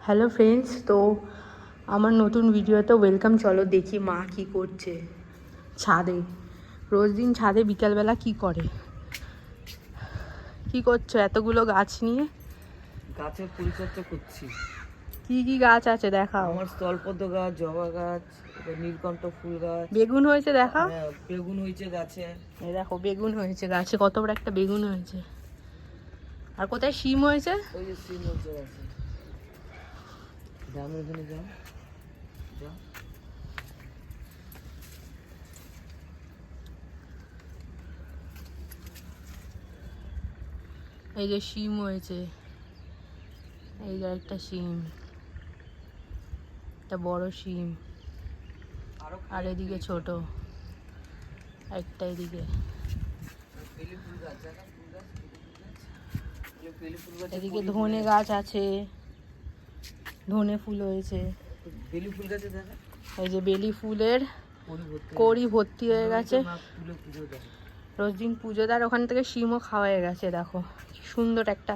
Hello friends তো আমার নতুন ভিডিওতে ওয়েলকাম চলো দেখি মা কি করছে ছাদে। রোজ দিন ছাদে বিকালবেলা কি করে? কি করছ এতগুলো গাছ নিয়ে? গাছের পরিচর্যা করছি। কি কি গাছ আছে দেখাও। আমার স্থলপদ্ম গাছ জবা গাছ নীলকণ্ঠ ফুল গাছ। বেগুন হয়েছে দেখাও। হ্যাঁ, বেগুন হয়েছে গাছে। এই দেখো বেগুন হয়েছে গাছে কত বড় একটা বেগুন হয়েছে। আর কোথায় শিম হয়েছে? ওই যে সিম হয়েছে গাছে। দাম ওখানে যাও। যাও। এই যে শিম হয়েছে। এই যে একটা শিম। একটা বড় শিম। আরও আর এদিকে ছোট। একটা। এদিকে। এদিকে ধনে গাছ আছে। ধনে ফুল হয়েছে। বেলি ফুল গাছে দেখা? এই যে বেলি ফুলের কড়ি ভর্তি হয়ে গেছে। রোজ দিন পুজো ওখান থেকে শিমও খাওয়া হয়ে গেছে দেখো। সুন্দর একটা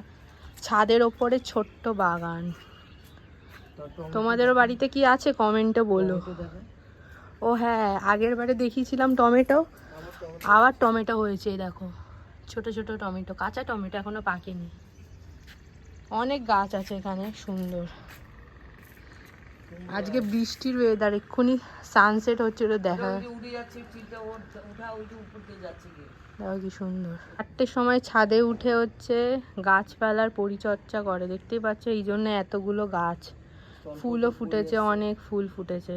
ছাদের ওপরে ছোট্ট বাগান। তোমাদেরও বাড়িতে কি আছে? কমেন্টে বলো। ও হ্যাঁ আগের বারে দেখিয়েছিলাম টমেটো। আবার টমেটো হয়েছে দেখো। ছোট ছোট টমেটো কাঁচা টমেটো এখনও পাকেনি। অনেক গাছ আছে এখানে সুন্দর। আজকে বৃষ্টির ওয়েদার এক্ষুনি সানসেট হচ্ছে ওটা দেখা দেখো কি সুন্দর। চারটের সময় ছাদে উঠে হচ্ছে গাছপালার পরিচর্যা করে দেখতেই পাচ্ছ এই জন্য এতগুলো গাছ। ফুলও ফুটেছে অনেক ফুল ফুটেছে।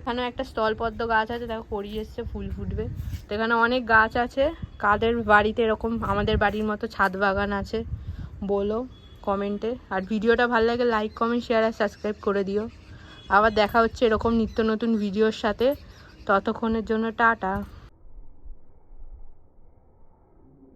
এখানেও একটা স্থলপদ্ম গাছ আছে দেখো করি এসছে ফুল ফুটবে। তো এখানে অনেক গাছ আছে কাদের বাড়িতে এরকম আমাদের বাড়ির মতো ছাদ বাগান আছে বলো। কমেন্টে আর ভিডিওটা ভালো লাগে লাইক কমেন্ট শেয়ার আর সাবস্ক্রাইব করে দিও। আবার দেখা হচ্ছে এরকম নিত্য নতুন ভিডিওর সাথে। ততক্ষণের জন্য টাটা।